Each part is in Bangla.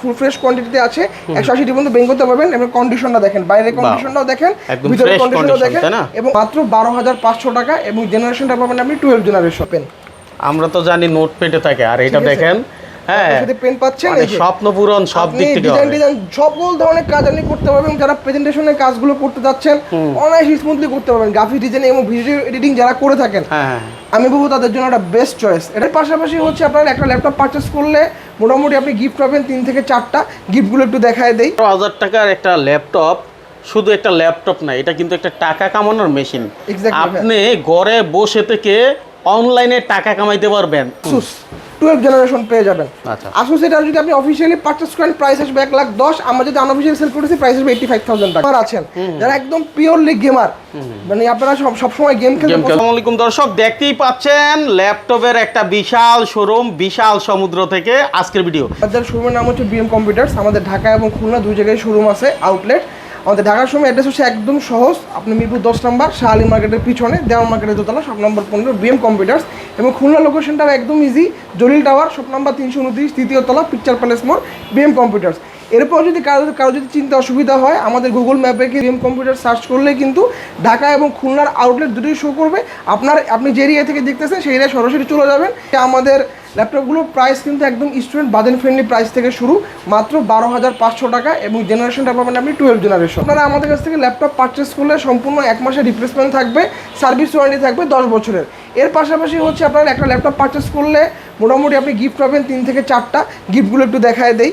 ফুল ফ্রেশ কোয়ান্টিটিতে আছে একশো আশি পর্যন্ত বের করতে পারবেন এবং কন্ডিশনটা দেখেন বাইরের কন্ডিশনটাও দেখেন ভিতরের কন্ডিশনটাও দেখেন এবং মাত্র বারো হাজার পাঁচশো টাকা এবং জেনারেশনটা পাবেন আপনি টুয়েলভ জেনারেশন আমরা তো জানি নোট পেটে থাকে আর এটা দেখেন হ্যাঁ। পেন পাচ্ছেন মানে। স্বপ্ন পূরণ সব দিক থেকে ডিজাইন হবে। ডিজাইন সকল ধরনের কাজ আপনি করতে পারবেন যারা প্রেজেন্টেশনের কাজগুলো করতে যাচ্ছেন অনায়াসে স্মুথলি করতে পারবেন। গ্রাফিক ডিজাইন এবং ভিডিও এডিটিং যারা করে থাকেন হ্যাঁ হ্যাঁ। আমি বলব তাদের জন্য একটা বেস্ট চয়েস এটার পাশাপাশি হচ্ছে আপনার একটা ল্যাপটপ পারচেস করলে মোটামুটি আপনি গিফট পাবেন তিন থেকে চারটা। গিফটগুলো একটু দেখায় দেই। হাজার টাকার একটা ল্যাপটপ শুধু একটা ল্যাপটপ না এটা কিন্তু একটা টাকা কামানোর মেশিন আপনি ঘরে বসে থেকে অনলাইনে টাকা কামাইতে পারবেন। টুয়েলভ জেনারেশন পেয়ে যাবেন। আচ্ছা। আসুস এটা যদি আপনি অফিসিয়ালি পারচেস করেন প্রাইস আসবে এক লাখ দশ। আমরা যদি আনঅফিসিয়ালি সেল করেছি প্রাইস আসবে এইটি ফাইভ থাউজেন্ড টাকা আছেন যারা একদম পিওরলি গেমার মানে আপনারা সব সবসময় গেম খেলেন আসসালামু আলাইকুম দর্শক দেখতেই পাচ্ছেন ল্যাপটপের একটা বিশাল শোরুম বিশাল সমুদ্র থেকে আজকের ভিডিও আমাদের শোরুমের নাম হচ্ছে বিএম কম্পিউটার্স আমাদের ঢাকা এবং খুলনা দুই জায়গায় শোরুম আছে আউটলেট আমাদের ঢাকার সময় অ্যাড্রেস হচ্ছে একদম সহজ। আপনি মিরপুর দশ নম্বর শাহালি মার্কেটের পিছনে দেওয়া মার্কেটের দোতলা, সব নম্বর পনেরো বিএম কম্পিউটার্স এবং খুলনা লোকেশনটাও একদম ইজি জলিল টাওয়ার সব নম্বর তিনশো উনত্রিশ, তৃতীয় তলা পিকচার প্যালেস মোড় বিএম কম্পিউটার্স এরপর যদি কারও কারও যদি চিন্তা অসুবিধা হয়, আমাদের গুগল ম্যাপে বিএম কম্পিউটার সার্চ করলে কিন্তু ঢাকা এবং খুলনার আউটলেট দুটোই শো করবে। আপনার আপনি যে এরিয়া থেকে দেখতেছেন, সেই এরিয়া সরাসরি চলে যাবেন। আমাদের ল্যাপটপগুলোর প্রাইস কিন্তু একদম স্টুডেন্ট বাজেট ফ্রেন্ডলি প্রাইস থেকে শুরু। মাত্র বারো হাজার পাঁচশো টাকা এবং জেনারেশনটা পাবেন আপনি টুয়েলভ জেনারেশন আপনারা আমাদের কাছ থেকে ল্যাপটপ পারচেস করলে সম্পূর্ণ এক মাসের রিপ্লেসমেন্ট থাকবে সার্ভিস ওয়ারেন্টি থাকবে দশ বছরের। এর পাশাপাশি হচ্ছে আপনারা একটা ল্যাপটপ পারচেস করলে মোটামুটি আপনি গিফট পাবেন তিন থেকে চারটা। গিফটগুলো একটু দেখায় দেই।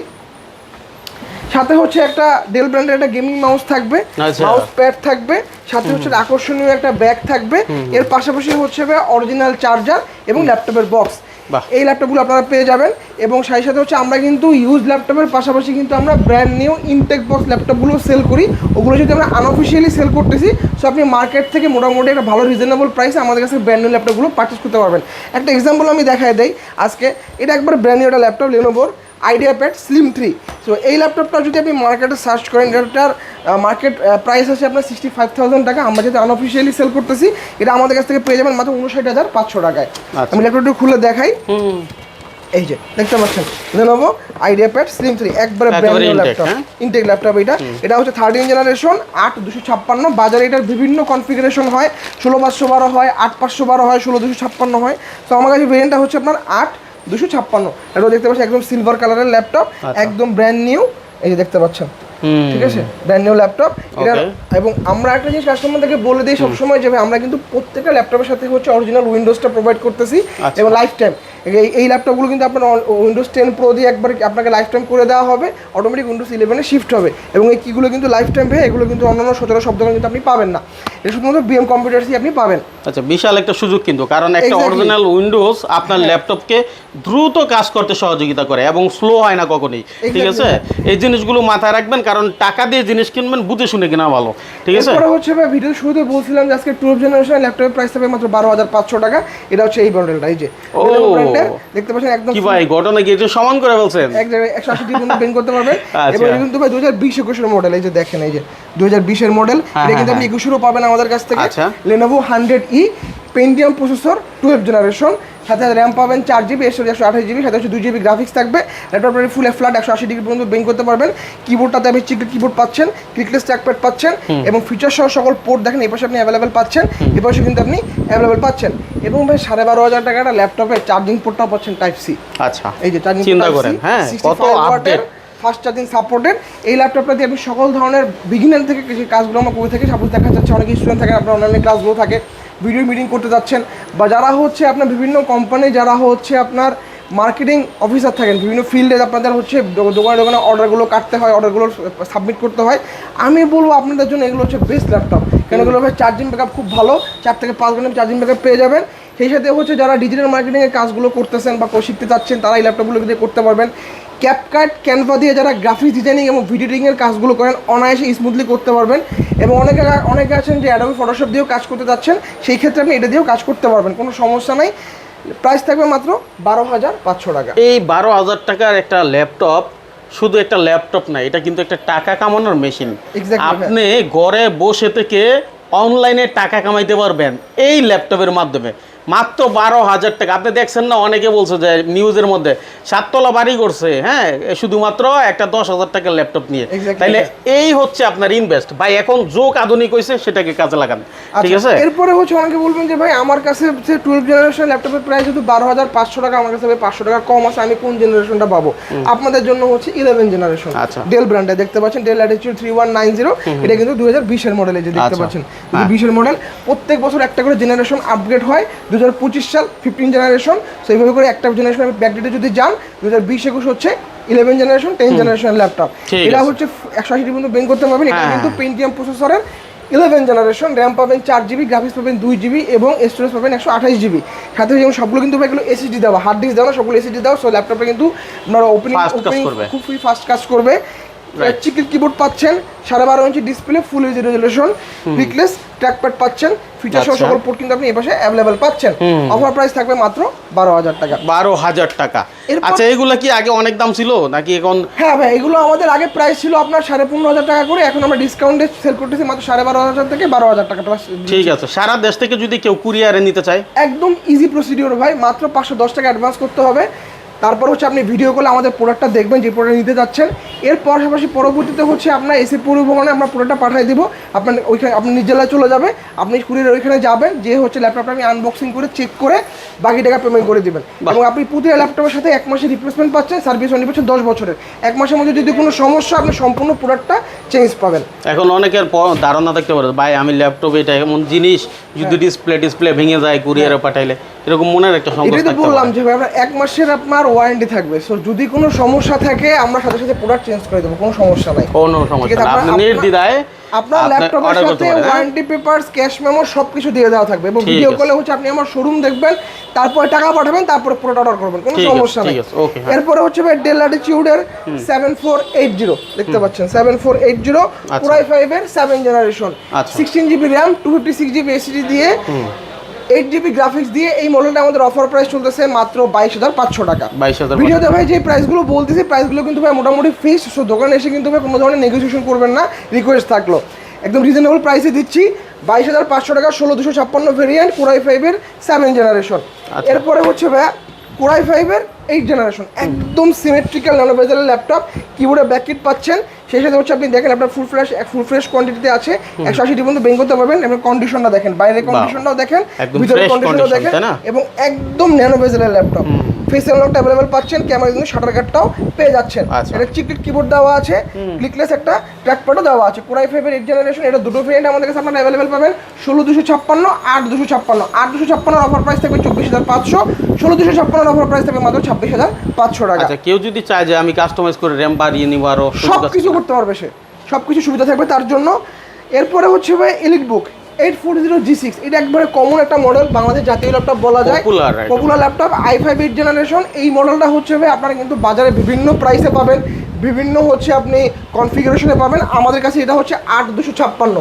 সাথে হচ্ছে একটা ডেল ব্র্যান্ডের একটা গেমিং মাউস থাকবে আচ্ছা। মাউস প্যাড থাকবে সাথে হচ্ছে আকর্ষণীয় একটা ব্যাগ থাকবে এর পাশাপাশি হচ্ছে অরিজিনাল চার্জার এবং ল্যাপটপের বক্স এই ল্যাপটপগুলো আপনারা পেয়ে যাবেন এবং সেই সাথে হচ্ছে আমরা কিন্তু ইউজ ল্যাপটপের পাশাপাশি কিন্তু আমরা ব্র্যান্ড নিউ ইনটেক বক্স ল্যাপটপগুলো সেল করি। ওগুলো যদি আমরা আনঅফিসিয়ালি সেল করতেছি সো আপনি মার্কেট থেকে মোটামুটি একটা ভালো রিজনেবল প্রাইসে আমাদের কাছে ব্র্যান্ড নিউ ল্যাপটপগুলো পারচেস করতে পারবেন। একটা এক্সাম্পল আমি দেখাই দেই আজকে এটা একবার ব্র্যান্ড নিউ একটা ল্যাপটপ লেনোভোর IdeaPad slim three so এই ল্যাপটপটা যদি আপনি মার্কেটে সার্চ করেন এটার মার্কেট প্রাইস আছে আপনার সিক্সটি ফাইভ থাউজেন্ড টাকা। আমরা যেহেতু আনঅফিসিয়ালি সেল করতেছি এটা আমাদের কাছ থেকে পেয়ে যাবেন মাত্র উনষাট হাজার পাঁচশো টাকায়। আচ্ছা। আমি ল্যাপটপটা খুলে দেখাই। এই যে দেখতে পাচ্ছেন? Lenovo IdeaPad slim three একবারে brand new laptop? Intake laptop এটা। এটা হচ্ছে থার্টিন জেনারেশন আট দুশো ছাপ্পান্ন। বাজারে এটার বিভিন্ন কনফিগারেশন হয়। ষোলো পাঁচশো বারো হয় আট পাঁচশো বারো হয় ষোলো দুশো ছাপ্পান্ন হয়। তো আমার কাছে ভেরিয়েন্টটা হচ্ছে আপনার আট দুশো ছাপ্পান্ন। এটা দেখতে পাচ্ছেন একদম সিলভার কালারের ল্যাপটপ। একদম ব্র্যান্ড নিউ এই যে দেখতে পাচ্ছেন। ঠিক আছে? ব্র্যান্ড নিউ ল্যাপটপ এটা এবং আমরা একটা জিনিস কাস্টমারদেরকে বলে দিই সবসময় যে আমরা কিন্তু প্রত্যেকটা ল্যাপটপের সাথে হচ্ছে অরিজিনাল উইন্ডোজটা প্রোভাইড করতেছি আচ্ছা। এবং লাইফ টাইম এই এই ল্যাপটপগুলো কিন্তু আপনার উইন্ডোজ টেন প্রো দিয়ে একবার আপনাকে লাইফ টাইম করে দেওয়া হবে। অটোমেটিক উইন্ডোজ ইলেভেনে শিফট হবে। এবং এই কিগুলো কিন্তু লাইফ টাইম পেয়ে এগুলো কিন্তু অন্যান্য সতেরো দোকানে কিন্তু আপনি পাবেন না। এটা শুধুমাত্র বিএম কম্পিউটার্সই আপনি পাবেন। আচ্ছা বিশাল একটা সুযোগ কিন্তু। কারণ একটা অরিজিনাল উইন্ডোজ আপনার ল্যাপটপকে দ্রুত কাজ করতে সহযোগিতা করে এবং স্লো হয় না কখনোই। ঠিক আছে? এই জিনিসগুলো মাথায় রাখবেন কারণ টাকা দিয়ে জিনিস কিনবেন বুঝে শুনে কেনা ভালো। ঠিক আছে? এরপরে হচ্ছে ভাই ভিডিও শুরুতে বলছিলাম যে আজকে টুয়েলভ জেনারেশনের ল্যাপটপের প্রাইস থাকবে মাত্র বারো হাজার পাঁচশো টাকা। এটা হচ্ছে এই মডেলটা এই যে। ও। ব্র্যান্ডের দেখতে পাচ্ছেন একদম কি ভাই ঘটনা কি সমান করে বলছেন? এক জায়গায় একশো আশি ডিগ্রি বেন করতে পারবেন আচ্ছা। এবার কিন্তু ভাই দু হাজার বিশ একুশের মডেল এই যে দেখেন এই যে দু হাজার বিশের মডেল হ্যাঁ, এটা কিন্তু হ্যাঁ, আপনি একুশেরও পাবেন আমাদের কাছ থেকে। Lenovo hundred E Pentium processor twelve generation সাথে সাথে র্যাম পাবেন চার জিবি একশো একশো আঠাশ জিবি সাথে হচ্ছে দুই জিবি গ্রাফিক্স থাকবে। ল্যাপটপের ফুল ফ্ল্যাট একশো আশি ডিগ্রি পর্যন্ত বেন করতে পারবেন। কিবোর্ডটাতে আপনি চিকলেট কিবোর্ড পাচ্ছেন ক্লিকলেস ট্র্যাকপ্যাড পাচ্ছেন এবং ফিচার সহ সকল পোর্ট দেখেন এই পাশে আপনি অ্যাভেলেবেল পাচ্ছেন এ পাশে কিন্তু আপনি অ্যাভেলেবেল পাচ্ছেন। এবং ভাই সাড়ে বারো হাজার টাকাটা ল্যাপটপে চার্জিং পোর্টটাও পাচ্ছেন টাইপ সি আচ্ছা এই যে চার্জিং চিন্তা করেন হ্যাঁ কত আপডেট ফাস্ট চার্জিং সাপোর্টেড এই ল্যাপটপটা দিয়ে আপনি সকল ধরনের বিগিনার থেকে কাজগুলো আমরা করে থাকি সাপোজ দেখা যাচ্ছে অনেক স্টুডেন্ট থাকে আপনার অনলাইনে ক্লাসগুলো থাকে। ভিডিও মিটিং করতে যাচ্ছেন বা যারা হচ্ছে আপনার বিভিন্ন কোম্পানি যারা হচ্ছে আপনার মার্কেটিং অফিসার থাকেন, বিভিন্ন ফিল্ডে আপনাদের হচ্ছে দোকানে দোকানে অর্ডারগুলো কাটতে হয় অর্ডারগুলো সাবমিট করতে হয়। আমি বলব আপনাদের জন্য এগুলো হচ্ছে বেস্ট ল্যাপটপ কেন এগুলো চার্জিং ব্যাকআপ খুব ভালো, চার থেকে পাঁচ ঘণ্টা চার্জিং ব্যাকআপ পেয়ে যাবেন। সেই সাথে হচ্ছে যারা ডিজিটাল মার্কেটিংয়ের কাজগুলো করতেছেন বা শিখতে চাচ্ছেন, তারা এই ল্যাপটপগুলো দিয়ে করতে পারবেন। ক্যাপকাট ক্যানভা দিয়ে যারা গ্রাফিক্স ডিজাইনিং এবং ভিডিও এডিটিংয়ের কাজগুলো করেন অনায়াসে স্মুথলি করতে পারবেন। এবং অনেকে অনেকে আছেন যে অ্যাডোবি ফটোশপ দিয়েও কাজ করতে যাচ্ছেন সেই ক্ষেত্রে আপনি এটা দিয়েও কাজ করতে পারবেন কোনো সমস্যা নাই। প্রাইস থাকবে মাত্র বারো হাজার পাঁচশো টাকা। এই বারো হাজার টাকার একটা ল্যাপটপ শুধু একটা ল্যাপটপ না এটা কিন্তু একটা টাকা কামানোর মেশিন আপনি ঘরে বসে থেকে অনলাইনে টাকা কামাইতে পারবেন এই ল্যাপটপের মাধ্যমে। মাত্র বারো হাজার টাকা। আপনি দেখছেন না অনেকে বলছে যে নিউজের মধ্যে সাততলা বাড়ি করছে হ্যাঁ শুধুমাত্র একটা দশ হাজার টাকার ল্যাপটপ নিয়ে. তাইলে এই হচ্ছে আপনার ইনভেস্ট ভাই এখন যোগ আধুনিক হয়েছে সেটাকে কাজে লাগান। ঠিক আচ্ছা, আছে? এরপরে হচ্ছে অনেকে বলবেন যে ভাই আমার কাছে যে টুয়েলভ জেনারেশন ল্যাপটপের প্রাইস যেহেতু বারো হাজার পাঁচশো টাকা আমার কাছে পাঁচশো টাকা কম আছে আমি কোন জেনারেশনটা পাবো? আপনাদের জন্য হচ্ছে ইলেভেন জেনারেশন আচ্ছা। ডেল ব্র্যান্ডে দেখতে পাচ্ছেন Dell Latitude three one nine zero এটা কিন্তু দুই হাজার বিশের মডেলে যে দেখতে আচ্ছা। পাচ্ছেন। হ্যাঁ। বিশের মডেল প্রত্যেক বছর একটা করে জেনারেশন আপগ্রেড হয় দু পঁচিশ সাল ফিফটিন জেনারেশন so এইভাবে করে একটা জেনারেশন ব্যাকডেটে যদি যান দু হাজার বিশ একুশ হচ্ছে eleven generation ten generation laptop এটা হচ্ছে একশো আশি পর্যন্ত বেন করতে পারবেন এটা হ্যাঁ। কিন্তু পেন্টিয়াম প্রসেসরের ইলেভেন জেনারেশন র্যাম পাবেন চার জিবি গ্রাফিক্স পাবেন দুই জিবি এবং স্টোরেজ পাবেন একশো আঠাশ জিবি সাথে যেমন সবগুলো কিন্তু এগুলো এসএসডি দেওয়া হার্ড ডিস্ক দেওয়া সবগুলো এসএসডি দেওয়া সো ল্যাপটপে কিন্তু আপনারা ওপেনিং ওপেনিং করবে। খুব ফাস্ট কাজ করবে. চিকেন কিবোর্ড পাচ্ছেন সাড়ে বারো ইঞ্চি display full H resolution clickless trackpad পাচ্ছেন ফিচার সহ আচ্ছা। সকল পোর্ট কিন্তু আপনি এই পাশে অ্যাভেলেবেল পাচ্ছেন। অফার প্রাইস থাকবে মাত্র বারো হাজার টাকা। বারো হাজার টাকা। আচ্ছা এগুলা কি আগে অনেক দাম ছিল? নাকি এখন হ্যাঁ ভাই এগুলো আমাদের আগে প্রাইস ছিল আপনার সাড়ে পনেরো হাজার টাকা করে এখন আমরা ডিসকাউন্টে সেল করতেছি মাত্র সাড়ে বারো হাজার থেকে বারো হাজার টাকা প্লাস ঠিক আছে সারা দেশ থেকে যদি কেউ কুরিয়ারে নিতে চায়? একদম ইজি প্রসিডিওর ভাই মাত্র পাঁচশো দশ টাকা অ্যাডভান্স করতে হবে। তারপর হচ্ছে আপনি ভিডিও কলে আমাদের প্রোডাক্টটা দেখবেন যে প্রোডাক্ট নিতে যাচ্ছেন। এর পাশাপাশি পরবর্তীতে হচ্ছে আপনার এসে পরিবহনে আমরা প্রোডাক্টটা পাঠিয়ে দিব। আপনার ওইখানে আপনি নিজ জেলায় চলে যাবে। আপনি কুরিয়ার ওইখানে যাবেন যে হচ্ছে ল্যাপটপটা আমি আনবক্সিং করে চেক করে বাকি টাকা পেমেন্ট করে দেবেন। এবং আপনি প্রতিটা ল্যাপটপের সাথে এক মাসের রিপ্লেসমেন্ট পাচ্ছেন সার্ভিস ওয়ারেন্টি পাচ্ছেন দশ বছরের। এক মাসের মধ্যে যদি কোনো সমস্যা আপনি সম্পূর্ণ প্রোডাক্টটা চেঞ্জ পাবেন। এখন অনেকের ধারণা থাকতে পারে ভাই আমি ল্যাপটপ এটা এমন জিনিস যদি ডিসপ্লে ডিসপ্লে ভেঙে যায় কুরিয়ারে পাঠাইলে। এরকম মনের একটা সংকোচ এটাই তো বললাম যে ভাই আপনার এক মাসের আপনার ওয়ারেন্টি থাকবে। সো যদি কোনো সমস্যা থাকে আমরা সাথে সাথে প্রোডাক্ট চেঞ্জ করে দেবো কোনো সমস্যা নাই। কোনো সমস্যা না আপনি নির্দ্বিধায় আপনার ল্যাপটপের সাথে? ওয়ারেন্টি পেপারস ক্যাশ মেমো সবকিছু দিয়ে দেওয়া থাকবে। এবং ভিডিও কলে হচ্ছে আপনি আমার শোরুম দেখবেন তারপরে টাকা পাঠাবেন তারপরে প্রোডাক্ট অর্ডার করবেন কোনো সমস্যা নেই। হ্যাঁ। এরপরে হচ্ছে ভাই ডেল ল্যাটিটিউডের সেভেন ফোর এইট জিরো দেখতে পাচ্ছেন সেভেন ফোর এইট জিরো আচ্ছা। পুরাই ফাইভের seven generation. Sixteen GB RAM two fifty six GB SSD দিয়ে এইট জিবি গ্রাফিক্স দিয়ে এই মডেলটা আমাদের অফার প্রাইস চলতেছে মাত্র বাইশ হাজার পাঁচশো টাকা। বাইশ হাজার ভিডিওতে ভাই যে প্রাইসগুলো বলতেছি প্রাইসগুলো কিন্তু ভাই মোটামুটি ফিক্স সো দোকানে এসে কিন্তু ভাই কোনো ধরনের নেগোসিয়েশন করবেন না রিকোয়েস্ট থাকল। একদম রিজনেবল প্রাইসে দিচ্ছি বাইশ হাজার পাঁচশো টাকা ষোলো দুশো ছাপ্পান্ন ভেরিয়েন্ট কোরাই ফাইভের সেভেন জেনারেশন। এরপরে হচ্ছে ভাই কোরাই ফাইভের এইট জেনারেশন একদম সিমেট্রিক্যাল ন্যানোভেজারের ল্যাপটপ কিবোর্ডে ব্যাককিট পাচ্ছেন সেই সাথে হচ্ছে আপনি দেখেন আপনার ফুল ফ্রেশ ফুল ফ্রেশ কোয়ান্টিটিতে আছে একশো আশিটি পর্যন্ত করতে পারবেন এবং কন্ডিশনটা দেখেন বাইরের কন্ডিশনটাও দেখেন ভিতরের কন্ডিশনটাও দেখেন এবং একদম ন্যানো বেজেলের ল্যাপটপ ফেস আনলকটা অ্যাভেলেবল পাচ্ছেন ক্যামেরা কিন্তু শাটার কার্ডটাও পেয়ে যাচ্ছেন। আচ্ছা। এটা চিকলিট কিবোর্ড দেওয়া আছে ক্লিকলেস একটা ট্র্যাকপ্যাডও দেওয়া আছে। পুরাই ফাইভের এইট জেনারেশন এটা দুটো ভেরিয়েন্ট আমাদের কাছে আপনারা অ্যাভেলেবল পাবেন। ষোলো দুশো ছাপ্পান্ন আট দুশো ছাপ্পান্ন। আট দুশো ছাপ্পান্নর অফার প্রাইস থাকবে চব্বিশ হাজার পাঁচশো। ষোলো দুশো ছাপ্পান্নর অফার প্রাইস থাকবে মাত্র ছাব্বিশ হাজার পাঁচশো টাকা। আচ্ছা কেউ যদি চায় যে আমি কাস্টমাইজ করে র্যাম বাড়িয়ে নিব আরও সব কিছু করতে পারবে সে। সব কিছু সুবিধা থাকবে তার জন্য। এরপরে হচ্ছে ভাই EliteBook eight four zero G six এটা একবারে কমন একটা মডেল বাংলাদেশ জাতীয় ল্যাপটপ বলা যায়। Item. Popular laptop i five eight generation এই মডেলটা হচ্ছে ভাই আপনারা কিন্তু বাজারে বিভিন্ন প্রাইসে পাবেন বিভিন্ন হচ্ছে আপনি কনফিগারেশনে পাবেন। আমাদের কাছে এটা হচ্ছে আট দুশো ছাপ্পান্ন।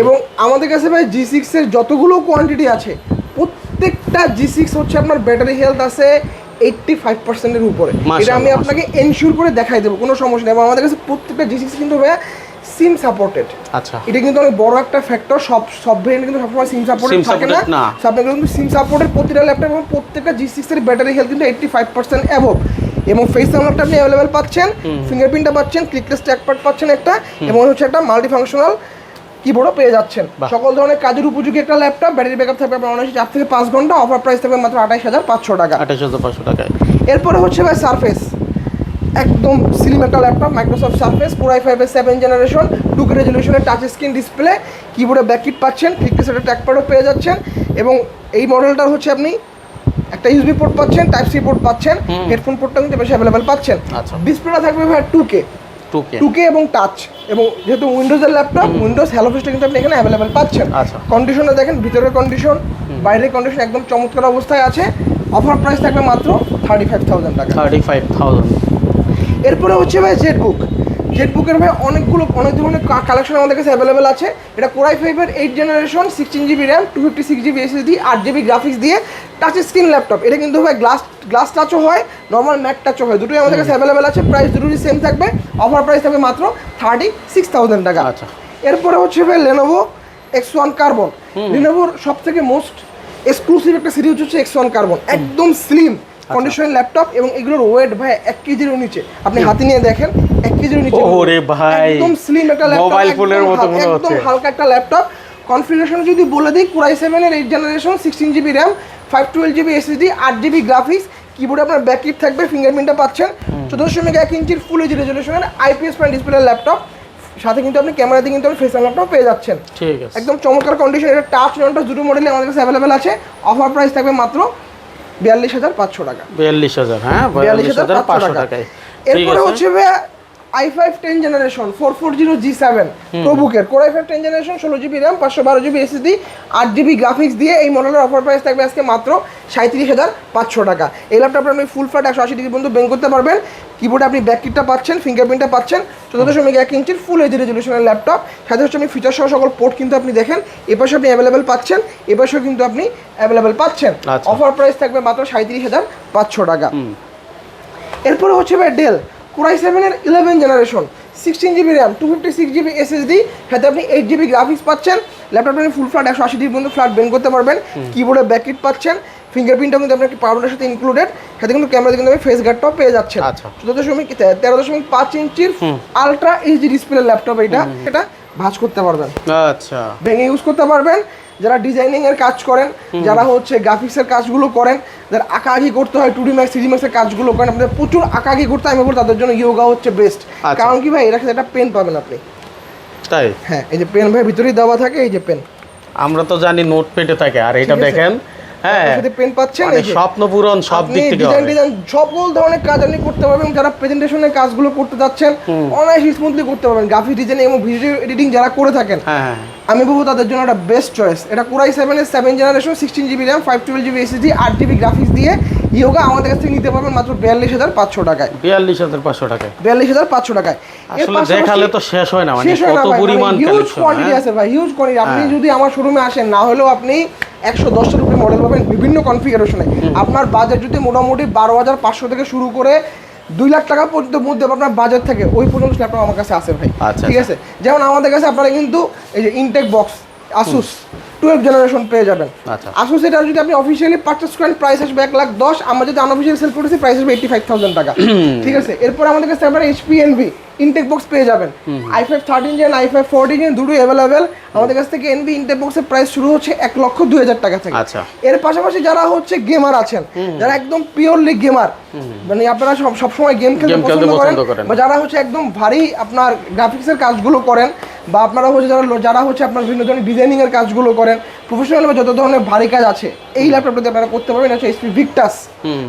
এবং আমাদের কাছে ভাই জি সিক্সের যতগুলো কোয়ান্টিটি আছে প্রত্যেকটা জি সিক্স হচ্ছে আপনার ব্যাটারি হেলথ আছে এইট্টি ফাইভ পার্সেন্টের উপরে। এটা আমি আপনাকে এনশিওর করে দেখাই দেবো কোনো সমস্যা নেই। এবং আমাদের কাছে প্রত্যেকটা জি সিক্স কিন্তু ভাইয়া সিম সাপোর্টেড আচ্ছা। এটা কিন্তু অনেক বড় একটা ফ্যাক্টর সব সব ভেরিয়েন্ট কিন্তু সবসময় সিম সাপোর্টেড থাকে না। না। কিন্তু সিম সাপোর্টের প্রতিটা ল্যাপটপ এবং প্রত্যেকটা জি সিক্সের ব্যাটারি হেলথ কিন্তু এইট্টি ফাইভ পার্সেন্ট অ্যাভব এবং ফেস আনলকটা আপনি অ্যাভেলেবেল পাচ্ছেন ফিঙ্গারপ্রিন্টটা পাচ্ছেন ক্লিকলেস ট্র্যাকপ্যাড পাচ্ছেন একটা এবং হচ্ছে একটা মাল্টি ফাংশনাল কিবোর্ডও পেয়ে যাচ্ছেন। সকল ধরনের কাজের উপযোগী একটা ল্যাপটপ ব্যাটারি ব্যাকআপ থাকবে আপনার অনেক চার থেকে পাঁচ ঘণ্টা অফার প্রাইস থাকবে মাত্র আঠাইশ হাজার পাঁচশো টাকা। আঠাশ হাজার পাঁচশো টাকায়। এরপরে হচ্ছে ভাই সারফেস একদম স্লিম একটা ল্যাপটপ মাইক্রোসফট সার্ফেস পুরাই ফাইভের সেভেন জেনারেশন টু কে রেজলিউশনের টাচ স্ক্রিন ডিসপ্লে কিবোর্ডে ব্যাককিট পাচ্ছেন ফিফটি সেটের ট্র্যাকপ্যাডও পেয়ে যাচ্ছেন এবং এই মডেলটার হচ্ছে আপনি একটা ইউসবি পোর্ট পাচ্ছেন টাইপ সি পোর্ট পাচ্ছেন হেডফোন পোর্টটা কিন্তু বেশি অ্যাভেলেবেল পাচ্ছেন। আচ্ছা। ডিসপ্লেটা থাকবে ভাই টু কে টুকে টু কে এবং টাচ এবং যেহেতু উইন্ডোজের ল্যাপটপ উইন্ডোজ হ্যালো ফিসটা কিন্তু আপনি এখানে অ্যাভেলেবেল পাচ্ছেন। আচ্ছা। কন্ডিশনটা দেখেন ভিতরের কন্ডিশন বাইরের কন্ডিশন একদম চমৎকার অবস্থায় আছে। অফার প্রাইস থাকবে মাত্র থার্টি ফাইভ থাউজেন্ড টাকা। থার্টি ফাইভ থাউজেন্ড এরপরে হচ্ছে ভাই জেট বুক জেট বুকের ভাই অনেকগুলো অনেক ধরনের কালেকশন আমাদের কাছে অ্যাভেলেবেল আছে। এটা কোরাই ফাইভের eight generation sixteen GB RAM two fifty six GB SSD আট জিবি গ্রাফিক্স দিয়ে টাচ স্ক্রিন ল্যাপটপ এটা কিন্তু ভাই গ্লাস গ্লাস টাচও হয় নর্মাল ম্যাট টাচও হয়। দুটোই আমাদের কাছে অ্যাভেলেবেল আছে। প্রাইস দুটোই সেম থাকবে। অফার প্রাইস থাকবে মাত্র থার্টি সিক্স থাউজেন্ড টাকা। আচ্ছা। এরপরে হচ্ছে ভাই লেনোভো এক্স ওয়ান কার্বন লেনোভোর সব থেকে মোস্ট এক্সক্লুসিভ একটা সিরিজ হচ্ছে এক্স ওয়ান কার্বন একদম স্লিম। কন্ডিশন ল্যাপটপ এবং এগুলোর ওয়েট ভাই এক কেজির নিচে। আপনি হাতে নিয়ে দেখেন এক কেজির নিচে। ওরে ভাই, একদম স্লিম একটা ল্যাপটপ মোবাইল ফোনের মতো মনে হচ্ছে। একদম হালকা একটা ল্যাপটপ কনফিগারেশন যদি বলে দিই কুরাই সেভেনের eight generation sixteen GB RAM five twelve GB SSD আট জিবি গ্রাফিক্স কিবোর্ডে আপনার ব্যাকলিট থাকবে ফিঙ্গারপ্রিন্টটা পাচ্ছেন। চোদ্দ দশমিক এক ইঞ্চির ফুল এইচ রেজলিউশনের আইপিএস প্যান ডিসপ্লে ল্যাপটপ সাথে কিন্তু আপনি ক্যামেরাতে কিন্তু আপনি ফেস ল্যাপটপ পেয়ে যাচ্ছেন। ঠিক আছে। একদম চমৎকার কন্ডিশন এটা টাচ ননটা দুটো মডেলে আমাদের কাছে অ্যাভেলেবেল আছে। অফার প্রাইস থাকবে মাত্র বিয়াল্লিশ হাজার পাঁচশো টাকা। বিয়াল্লিশ হাজার হ্যাঁ বিয়াল্লিশ হাজার পাঁচশো টাকায়। এরপরে হচ্ছে i five ten generation four four zero G seven প্রবুকের core i five ten generation ষোলো জিবি র্যাম পাঁচশো বারো জিবি এসএসডি আট জিবি গ্রাফিক্স দিয়ে এই মডেলের অফার প্রাইস থাকবে আজকে মাত্র সাঁত্রিশ হাজার পাঁচশো টাকা। এই ল্যাপটপটা আপনি ফুল ফ্ল্যাট একশো আশি ডিগ্রি পর্যন্ত বেঙ্ক করতে পারবেন। কিবোর্ডে আপনি ব্যাককিটটা পাচ্ছেন ফিঙ্গারপ্রিন্টটা পাচ্ছেন। চোদ্দ দশমিক এক ইঞ্চির ফুল এইচ রেজলিউশনের ল্যাপটপ সাথে হচ্ছে আপনি ফিচার সহ সকল পোর্ট কিন্তু আপনি দেখেন। এপাশে আপনি অ্যাভেলেবেল পাচ্ছেন এপাশেও কিন্তু আপনি অ্যাভেলেবেল পাচ্ছেন। আচ্ছা। অফার প্রাইস থাকবে মাত্র সাঁত্রিশ হাজার পাঁচশো টাকা। এরপরে হচ্ছে ভাই ডেল কোরাই সেভেনের eleven generation sixteen GB RAM two fifty six GB SSD সাথে আপনি এইট জিবি গ্রাফিক্স পাচ্ছেন। ল্যাপটপটা আপনি ফুল ফ্ল্যাট একশো আশি ডিগ্রি পর্যন্ত ফ্ল্যাট বেন করতে পারবেন। কিবোর্ডে ব্যাকিট পাচ্ছেন। ফিঙ্গারপ্রিন্টটা কিন্তু আপনার পাউডারের সাথে ইনক্লুডেড সাথে কিন্তু ক্যামেরা কিন্তু আপনি ফেস গার্ডটাও পেয়ে যাচ্ছে আচ্ছা। চোদ্দ দশমিক তেরো দশমিক পাঁচ ইঞ্চির আলট্রা এইচডি ডিসপ্লে ল্যাপটপ এটা এটা ভাঁজ করতে পারবেন। আচ্ছা। ভেঙে ইউজ করতে পারবেন। যারা ডিজাইনিং এর কাজ করেন যারা হচ্ছে গ্রাফিক্সের কাজগুলো করেন যারা আঁকাআঁকি করতে হয় টু ডি ম্যাক্স থ্রি ম্যাক্সের কাজগুলো করেন আপনাদের প্রচুর আঁকাআঁকি করতে আমি বলব তাদের জন্য ইয়োগা হচ্ছে বেস্ট আচ্ছা। কারণ কি ভাই এর সাথে একটা পেন পাবেন আপনি। তাই? হ্যাঁ এই যে পেন ভাই ভিতরেই দেওয়া থাকে এই যে পেন আমরা তো জানি নোট পেটে থাকে। আর এটা দেখেন হ্যাঁ। পেন পাচ্ছেন এই স্বপ্ন পূরণ সব আপনি দিক থেকে ডিজাইন হবে। ডিজাইন সকল ধরনের কাজ আপনি করতে পারবেন যারা প্রেজেন্টেশনের কাজগুলো করতে যাচ্ছেন অনায়াস স্মুথলি করতে পারবেন। গ্রাফিক ডিজাইন এবং ভিডিও এডিটিং যারা করে থাকেন হ্যাঁ হ্যাঁ। আমি বলব তাদের জন্য একটা বেস্ট চয়েস এটা কোরাই সেভেনের seven generation sixteen GB RAM five twelve GB SSD আট জিবি গ্রাফিক্স দিয়ে ইয়োগা আমাদের কাছ থেকে নিতে পারবেন মাত্র বিয়াল্লিশ হাজার পাঁচশো টাকায়। বিয়াল্লিশ হাজার পাঁচশো টাকায়। বিয়াল্লিশ হাজার পাঁচশো টাকায়। দেখালে তো শেষ হয় না মানে শেষ হয় না হিউজ কোয়ান্টিটি আছে ভাই হিউজ কোয়ান্টিটি আপনি হ্যাঁ। যদি আমার শোরুমে আসেন না হলেও আপনি একশো দশটা রুপি মডেল পাবেন বিভিন্ন কনফিগারেশনে আপনার বাজেট যদি মোটামুটি বারো হাজার পাঁচশো থেকে শুরু করে দুই লাখ টাকা পর্যন্ত মধ্যে আপনার বাজার থেকে ওই পর্যন্ত ল্যাপটপ আমার কাছে আছে ভাই। আচ্ছা, ঠিক আছে? যেমন আমাদের কাছে আপনারা কিন্তু এই যে intake box Asus twelve generation পেয়ে যাবেন। আচ্ছা। আসুস এটা যদি আপনি অফিসিয়ালি পারচেস করেন প্রাইস আসবে এক লাখ দশ আমরা যদি আনঅফিসিয়াল সেল করেছি প্রাইস আসবে এইটি ফাইভ থাউজেন্ড টাকা ঠিক আছে? এরপর আমাদের কাছে আপনারা এইচপি এনভি ইনটেক বক্স পেয়ে যাবেন। I five thirteen gen i five fourteen gen দুটোই অ্যাভেলেবেল আমাদের কাছ থেকে এনভি ইনটেক বক্সের প্রাইস শুরু হচ্ছে এক লক্ষ দুই হাজার টাকা থেকে। আচ্ছা। এর পাশাপাশি যারা হচ্ছে গেমার আছেন যারা একদম পিওরলি গেমার মানে আপনারা সব সবসময় গেম খেলতে পছন্দ করেন। বা যারা হচ্ছে একদম ভারী আপনার গ্রাফিক্সের কাজগুলো করেন বা আপনারা হচ্ছে যারা যারা হচ্ছে আপনার বিভিন্ন ধরনের ডিজাইনিংয়ের কাজগুলো করেন প্রফেশনাল বা যত ধরনের ভারী কাজ আছে এই ল্যাপটপটাতে আপনারা করতে পারবেন হচ্ছে এইচপি ভিক্টাস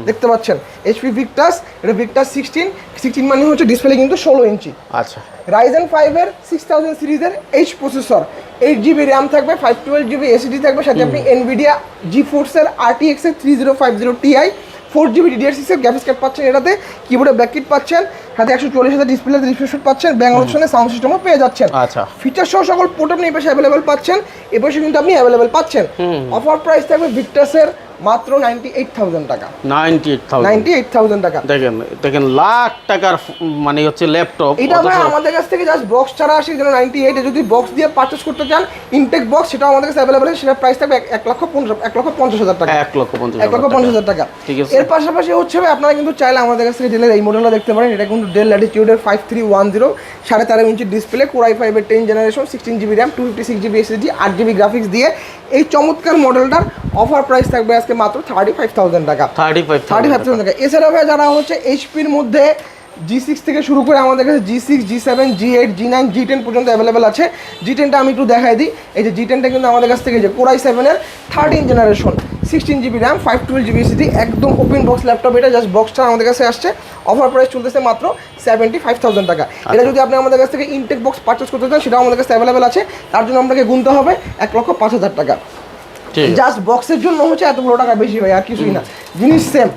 দেখতে পাচ্ছেন? এইচপি ভিক্টাস এটা ভিক্টাস সিক্সটিন সিক্সটিন মানে হচ্ছে ডিসপ্লে কিন্তু ষোলো ইঞ্চি। আচ্ছা। রাইজেন ফাইভের সিক্স থাউজেন্ড সিরিজের H processor eight GB RAM থাকবে ফাইভ টুয়েলভ জিবি এসিডি থাকবে সাথে আপনি এনভিডিয়া জি ফোর্সের আরটিএক্স এর three zero five zero Ti four GB DDR সিক্সের গ্রাফিক্স কার্ড পাচ্ছেন এটাতে কিবোর্ডে ব্যাককিট পাচ্ছেন হাতে একশো চল্লিশ হাজার ডিসপ্লে রিফ্রেশ পাচ্ছেন ব্যাঙ্ক অপশনে সাউন্ড সিস্টেমও পেয়ে যাচ্ছেন। আচ্ছা। ফিচার সহ সকল পোর্ট আপনি এ পাশে অ্যাভেলেবেল পাচ্ছেন এ পাশে কিন্তু আপনি অ্যাভেলেবেল পাচ্ছেন। অফার প্রাইস থাকবে ভিক্টাসের মাত্র নাইনটি এইট থাউজেন্ড টাকা। Ninety eight thousand ninety eight thousand টাকা। দেখেন দেখেন লাখ টাকার মানে হচ্ছে ল্যাপটপ এটা ভাই আমাদের কাছ থেকে জাস্ট বক্স ছাড়া আসে যেন নাইনটি এইটে যদি বক্স দিয়ে পারচেস করতে চান ইনটেক বক্স সেটাও আমাদের কাছে অ্যাভেলেবেল সেটা প্রাইস থাকবে এক- এক লক্ষ পঞ্চাশ এক লক্ষ পঞ্চাশ হাজার টাকা। এক লক্ষ পঞ্চাশ এক লক্ষ পঞ্চাশ হাজার টাকা। ঠিক আছে। এর পাশাপাশি হচ্ছে ভাই আপনারা কিন্তু চাইলে আমাদের কাছ থেকে ডেলের এই মডেলটা দেখতে পারেন। এটা কিন্তু ডেল ল্যাটিটিউডের ফাইভ থ্রি ওয়ান জিরো সাড়ে তেরো ইঞ্চি ডিসপ্লে কোরাই ফাইভের ten generation sixteen GB RAM two fifty six GB SSD আট জিবি গ্রাফিক্স দিয়ে এই চমৎকার মডেলটার অফার প্রাইস থাকবে আজকে মাত্র থার্টি ফাইভ থাউজেন্ড টাকা। Thirty five thirty five thousand টাকা। এছাড়াও ভাই যারা হচ্ছে এইচপির মধ্যে জি সিক্স থেকে শুরু করে আমাদের কাছে G six G seven G eight G nine G ten পর্যন্ত অ্যাভেলেবেল আছে। জি টেনটা আমি একটু দেখাই দিই। এই যে জি টেনটা কিন্তু আমাদের কাছ থেকে যে কোরাই সেভেনের thirteen generation sixteen GB RAM five twelve GB city একদম ওপেন বক্স ল্যাপটপ এটা জাস্ট বক্সটা আমাদের কাছে আসছে। অফার প্রাইস চলতেছে মাত্র সেভেন্টি ফাইভ থাউজেন্ড টাকা এটা যদি আপনি আমাদের কাছ থেকে ইনটেক বক্স পারচেস করতে চান সেটাও আমাদের কাছে অ্যাভেলেবেল আছে। তার জন্য আপনাকে গুনতে হবে এক লক্ষ পাঁচ হাজার টাকা। জাস্ট বক্সের জন্য হচ্ছে এত বড় টাকা বেশি ভাই আর কিছুই না। জিনিস সেম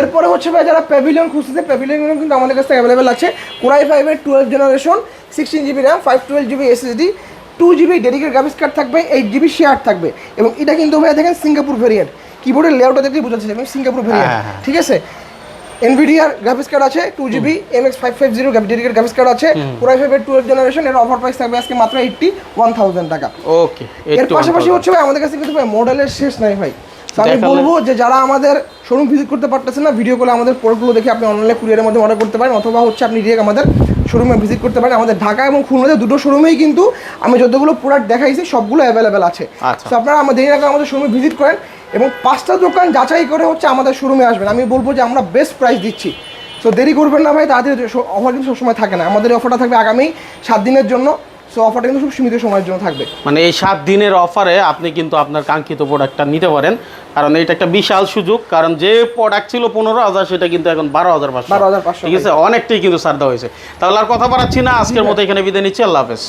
এরপরে হচ্ছে ভাই যারা প্যাভিলিয়ন খুঁজতেছে প্যাভিলিয়ন কিন্তু আমাদের কাছে অ্যাভেলেবেল আছে। কোরাই ফাইভের twelve generation sixteen GB RAM five twelve GB SSD two GB dedicate graphics card থাকবে এইট জিবি শেয়ার থাকবে। এবং এটা কিন্তু ভাই দেখেন সিঙ্গাপুর ভেরিয়েন্ট কিবোর্ডের লেআউটটা দেখে বোঝা যাচ্ছে এবং সিঙ্গাপুর ভেরিয়েন্ট হ্যাঁ, হ্যাঁ। ঠিক আছে? এনভিডিআর গ্রাফিক্স কার্ড আছে two GB M X five five zero dedicate graphics card আছে কোরাই ফাইভের টুয়েলভ জেনারেশন এর অফার প্রাইস থাকবে আজকে মাত্র এইটটি ওয়ান থাউজেন্ড টাকা। ওকে এর পাশাপাশি হচ্ছে ভাই আমাদের কাছে কিন্তু ভাই মডেলের শেষ নাই ভাই। আমি বলব যে যারা আমাদের শোরুম ভিজিট করতে পারতেছেন না ভিডিও কলে আমাদের প্রোডাক্টগুলো দেখে আপনি অনলাইনে কুরিয়ারের মধ্যে অর্ডার করতে পারেন অথবা হচ্ছে আপনি ডিরেক্ট আমাদের শোরুমে ভিজিট করতে পারেন। আমাদের ঢাকা এবং খুলনাতে দুটো শোরুমেই কিন্তু আমি যতগুলো প্রোডাক্ট দেখাইছি সবগুলো অ্যাভেলেবেল আছে। আচ্ছা। তো আপনারা আমাদের আমাদের শোরুমে ভিজিট করেন। এবং পাঁচটা দোকান যাচাই করে হচ্ছে আমাদের শোরুমে আসবেন। আমি বলব যে আমরা বেস্ট প্রাইস দিচ্ছি। সো দেরি করবেন না ভাই তাদের অফার কিন্তু সবসময় থাকে না। আমাদের অফারটা থাকবে আগামী সাত দিনের জন্য। সো অফারটা কিন্তু খুব সীমিত সময়ের জন্য থাকবে। মানে এই সাত দিনের অফারে আপনি কিন্তু আপনার কাঙ্ক্ষিত প্রোডাক্টটা নিতে পারেন। কারণ এটা একটা বিশাল সুযোগ। কারণ যে প্রোডাক্ট ছিল পনেরো হাজার সেটা কিন্তু এখন বারো হাজার পাঁচশো। 12,500 ঠিক আছে? অনেকটাই কিন্তু দেওয়া হয়েছে। তাহলে আর কথা বাড়াচ্ছি না। আজকের মতো এখানে বিদায় নিচ্ছি। আল্লাহ হাফেজ।